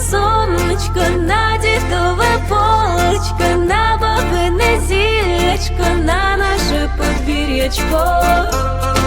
сонечко, на дідове полочко, на бабине зілечко, на наше подвір'ячко.